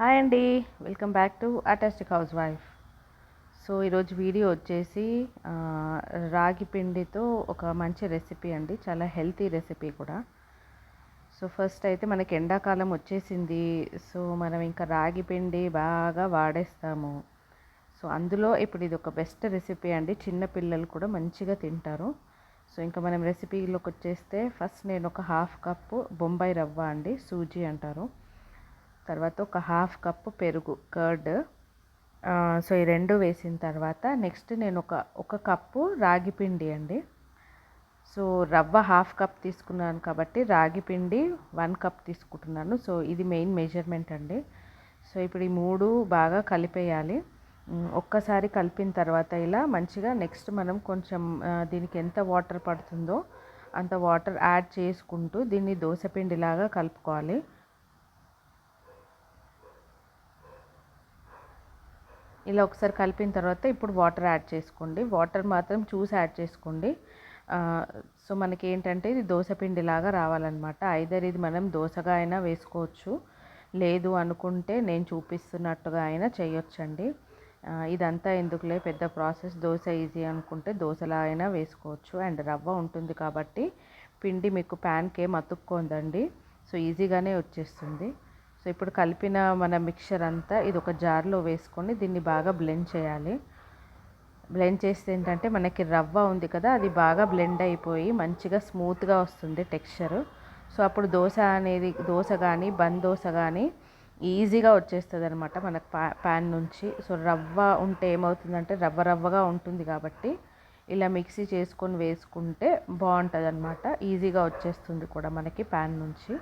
Hi అండి. Welcome back to అటాస్టిక్ house wife so ఈరోజు వీడియో వచ్చేసి రాగి పిండితో ఒక మంచి రెసిపీ అండి. చాలా హెల్తీ రెసిపీ కూడా. సో ఫస్ట్ అయితే మనకి ఎండాకాలం వచ్చేసింది. సో మనం ఇంకా రాగి పిండి బాగా వాడేస్తాము. సో అందులో ఇప్పుడు ఇది ఒక బెస్ట్ రెసిపీ అండి. చిన్న పిల్లలు కూడా మంచిగా తింటారు. సో ఇంకా మనం రెసిపీలోకి వచ్చేస్తే ఫస్ట్ నేను ఒక హాఫ్ కప్పు బొంబాయి రవ్వ అండి. సూజీ అంటారు. తర్వాత ఒక హాఫ్ కప్పు పెరుగు కర్డ్. సో ఈ రెండు వేసిన తర్వాత నెక్స్ట్ నేను ఒక ఒక కప్పు రాగి పిండి అండి. సో రవ్వ హాఫ్ కప్ తీసుకున్నాను కాబట్టి రాగి పిండి వన్ కప్ తీసుకుంటున్నాను. సో ఇది మెయిన్ మెజర్మెంట్ అండి. సో ఇప్పుడు ఈ మూడు బాగా కలిపేయాలి. ఒక్కసారి కలిపిన తర్వాత ఇలా మంచిగా నెక్స్ట్ మనం కొంచెం దీనికి ఎంత వాటర్ పడుతుందో అంత వాటర్ యాడ్ చేసుకుంటూ దీన్ని దోశపిండిలాగా కలుపుకోవాలి. ఇలా ఒకసారి కలిపిన తర్వాత ఇప్పుడు వాటర్ యాడ్ చేసుకోండి. వాటర్ మాత్రం చూసి యాడ్ చేసుకోండి. సో మనకి ఏంటంటే ఇది దోశపిండి లాగా రావాలన్నమాట. ఐదర్ ఇది మనం దోశగా అయినా వేసుకోవచ్చు. లేదు అనుకుంటే నేను చూపిస్తున్నట్టుగా అయినా చేయొచ్చండి. ఇదంతా ఎందుకులే పెద్ద ప్రాసెస్. దోశ ఈజీ అనుకుంటే దోశలా అయినా వేసుకోవచ్చు. అండ్ రవ్వ ఉంటుంది కాబట్టి పిండి మీకు ప్యాన్కే ఏం అతుక్కోందండి సో ఈజీగానే వచ్చేస్తుంది. ఇప్పుడు కలిపిన మన మిక్చర్ అంతా ఇది ఒక జార్లో వేసుకొని దీన్ని బాగా బ్లెండ్ చేయాలి. బ్లెండ్ చేస్తే ఏంటంటే మనకి రవ్వ ఉంది కదా అది బాగా బ్లెండ్ అయిపోయి మంచిగా స్మూత్గా వస్తుంది టెక్స్చరు సో అప్పుడు దోశ అనేది దోశ కానీ బన్ దోశ కానీ ఈజీగా వచ్చేస్తుంది అనమాట మనకు పా ప్యాన్ నుంచి. సో రవ్వ ఉంటే ఏమవుతుందంటే రవ్వ రవ్వగా ఉంటుంది కాబట్టి ఇలా మిక్సీ చేసుకొని వేసుకుంటే బాగుంటుంది అనమాట ఈజీగా వచ్చేస్తుంది కూడా మనకి ప్యాన్ నుంచి.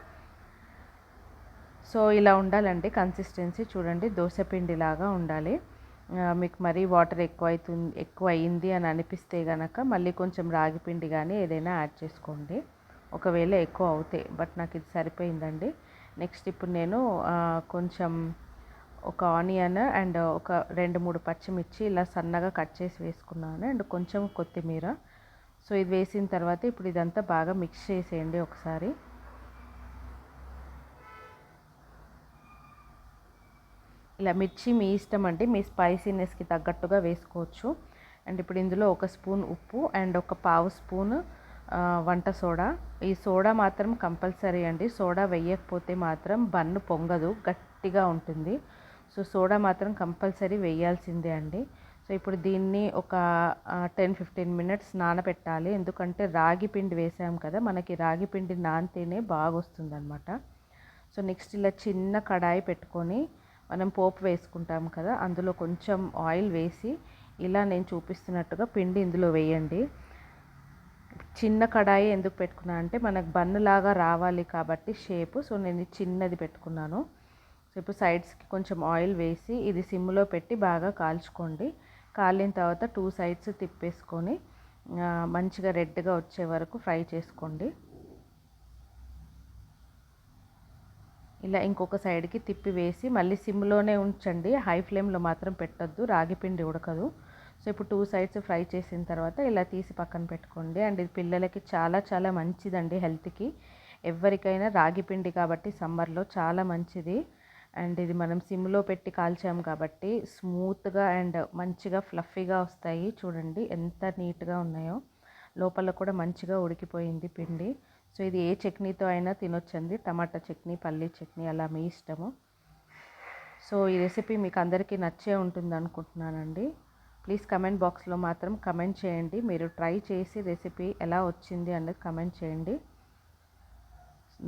సో ఇలా ఉండాలండి కన్సిస్టెన్సీ చూడండి దోశ పిండిలాగా ఉండాలి. మీకు మరీ వాటర్ ఎక్కువ అవుతుంది ఎక్కువ అయింది అని అనిపిస్తే కనుక మళ్ళీ కొంచెం రాగి పిండి కానీ ఏదైనా యాడ్ చేసుకోండి. ఒకవేళ ఎక్కువ అవుతాయి బట్ నాకు ఇది సరిపోయిందండి. నెక్స్ట్ ఇప్పుడు నేను కొంచెం ఒక ఆనియన్ అండ్ ఒక రెండు మూడు పచ్చిమిర్చి ఇలా సన్నగా కట్ చేసి వేసుకున్నాను. అండ్ కొంచెం కొత్తిమీర. సో ఇది వేసిన తర్వాత ఇప్పుడు ఇదంతా బాగా మిక్స్ చేసేయండి ఒకసారి. ఇలా మిర్చి మీ ఇష్టం అండి మీ స్పైసీనెస్కి తగ్గట్టుగా వేసుకోవచ్చు. అండ్ ఇప్పుడు ఇందులో ఒక స్పూన్ ఉప్పు అండ్ ఒక పావు స్పూన్ వంట సోడా. ఈ సోడా మాత్రం కంపల్సరీ అండి. సోడా వేయకపోతే మాత్రం బన్ను పొంగదు గట్టిగా ఉంటుంది. సో సోడా మాత్రం కంపల్సరీ వేయాల్సిందే అండి. సో ఇప్పుడు దీన్ని ఒక టెన్ ఫిఫ్టీన్ మినిట్స్ నానబెట్టాలి. ఎందుకంటే రాగి పిండి వేసాం కదా మనకి రాగి పిండి నానితేనే బాగా వస్తుందన్నమాట సో నెక్స్ట్ ఇలా చిన్న కడాయి పెట్టుకొని మనం పోపు వేసుకుంటాం కదా అందులో కొంచెం ఆయిల్ వేసి ఇలా నేను చూపిస్తున్నట్టుగా పిండి ఇందులో వేయండి. చిన్న కడాయి ఎందుకు పెట్టుకున్నా అంటే మనకు బన్నులాగా రావాలి కాబట్టి షేపు సో నేను చిన్నది పెట్టుకున్నాను. సో ఇప్పుడు సైడ్స్కి కొంచెం ఆయిల్ వేసి ఇది సిమ్లో పెట్టి బాగా కాల్చుకోండి. కాలిన తర్వాత టూ సైడ్స్ తిప్పేసుకొని మంచిగా రెడ్గా వచ్చే వరకు ఫ్రై చేసుకోండి. ఇలా ఇంకొక సైడ్కి తిప్పి వేసి మళ్ళీ సిమ్లోనే ఉంచండి. హై ఫ్లేమ్లో మాత్రం పెట్టొద్దు. రాగిపిండి ఉడకదు. సో ఇప్పుడు టూ సైడ్స్ ఫ్రై చేసిన తర్వాత ఇలా తీసి పక్కన పెట్టుకోండి. అండ్ ఇది పిల్లలకి చాలా చాలా మంచిదండి హెల్త్కి. ఎవరికైనా రాగి పిండి కాబట్టి సమ్మర్లో చాలా మంచిది. అండ్ ఇది మనం సిమ్లో పెట్టి కాల్చాం కాబట్టి స్మూత్గా అండ్ మంచిగా ఫ్లఫీగా వస్తాయి. చూడండి ఎంత నీట్గా ఉన్నాయో. లోపల కూడా మంచిగా ఉడికిపోయింది పిండి. సో ఇది ఏ చట్నీతో అయినా తినొచ్చండి. టమాటా చట్నీ పల్లీ చట్నీ అలా మీ ఇష్టము. సో ఈ రెసిపీ మీకు అందరికీ నచ్చే ఉంటుంది అనుకుంటున్నానండి. ప్లీజ్ కమెంట్ బాక్స్లో మాత్రం కమెంట్ చేయండి. మీరు ట్రై చేసి రెసిపీ ఎలా వచ్చింది అన్నది కమెంట్ చేయండి.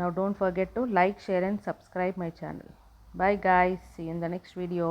Now don't forget to like share and subscribe my channel bye guys see in the next video